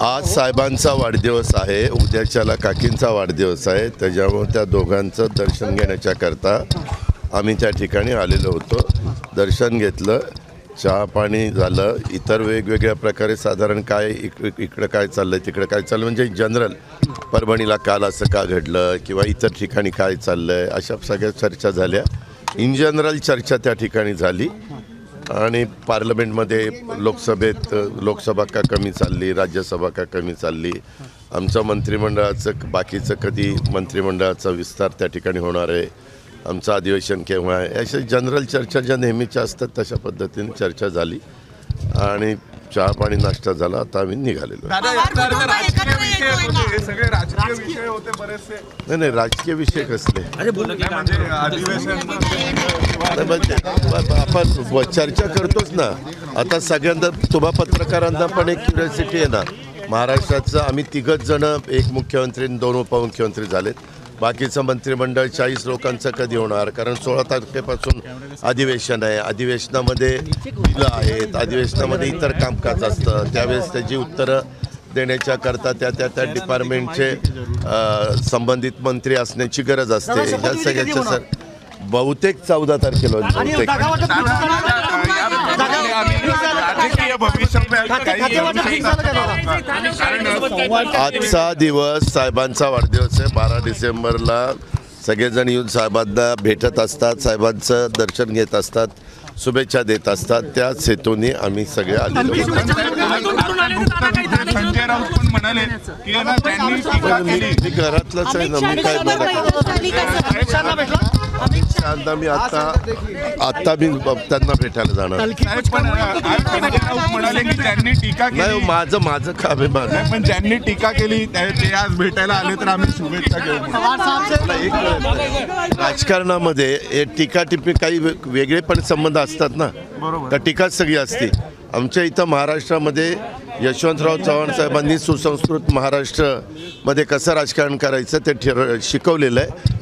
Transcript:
आज साहेबांचा वाढदिवस आहे उद्याच्याला काकींचा वाढदिवस आहे त्याच्यामुळे त्या दोघांचं दर्शन घेण्याच्या करता आम्ही त्या ठिकाणी आलेलो होतो. दर्शन घेतलं चहा पाणी झालं इतर वेगवेगळ्या प्रकारे साधारण काय इक इकडं काय चाललंय तिकडं काय चाललं म्हणजे जनरल परभणीला काल असं का घडलं किंवा इतर ठिकाणी काय चाललं आहे अशा सगळ्या चर्चा झाल्या. इन जनरल चर्चा त्या ठिकाणी झाली. आणि पार्लमेंटमध्ये लोकसभेत लोकसभा का कमी चालली राज्यसभा का कमी चालली आमचं मंत्रिमंडळाचं बाकीचं कधी मंत्रिमंडळाचा विस्तार त्या ठिकाणी होणार आहे आमचं अधिवेशन केव्हा आहे अशा जनरल चर्चा ज्या नेहमीच्या असतात तशा पद्धतीने चर्चा झाली आणि चहा पाणी नाश्ता झाला आता आम्ही निघालेलो नाही नाही राजकीय विषय कसले? म्हणजे आपण चर्चा करतोच ना. आता सगळ्यांना तुम्हा पत्रकारांना पण एक क्युरियोसिटी आहे ना. महाराष्ट्राचं आम्ही तिघच जण एक मुख्यमंत्री आणि दोन उपमुख्यमंत्री झालेत. बाकीचं मंत्रिमंडळ चाळीस लोकांचं कधी होणार? कारण सोळा तारखेपासून अधिवेशन आहे. अधिवेशनामध्ये बिलं आहेत. अधिवेशनामध्ये इतर कामकाज असतं. त्यावेळेस त्याची उत्तरं देण्याच्या करता त्या त्या त्या डिपार्टमेंटचे संबंधित मंत्री असण्याची गरज असते. ह्या सगळ्याच्या सर बहुतेक चौदा तारखेला होईल, बहुतेक. आजचा दिवस साहेबांचा वाढदिवस आहे. बारा डिसेंबरला सगळेजण येऊन साहेबांना भेटत असतात. साहेबांचं दर्शन घेत असतात. शुभेच्छा देत असतात. त्याच हेतूने आम्ही सगळे आलेलो घरातलंच आहे अमित ना मी काय का? आता मी आता आता मी त्यांना भेटायला जाणार. म्हणाले की त्यांनी टीका नाही केली माझं माझं काम आहे माझं. नाही, पण ज्यांनी टीका केली त्या- ते आज भेटायला आले तर आम्ही शुभेच्छा घेऊ राजकारणामध्ये हे टीका टिप्पणी काही वे- वेगळे पण संबंध असतात ना. तर टीकाच सगळी असते. आमच्या इथं महाराष्ट्रामध्ये यशवंतराव चव्हाण साहेबांनी सुसंस्कृत महाराष्ट्रामध्ये कसं राजकारण करायचं ते ठर शिकवलेलं आहे.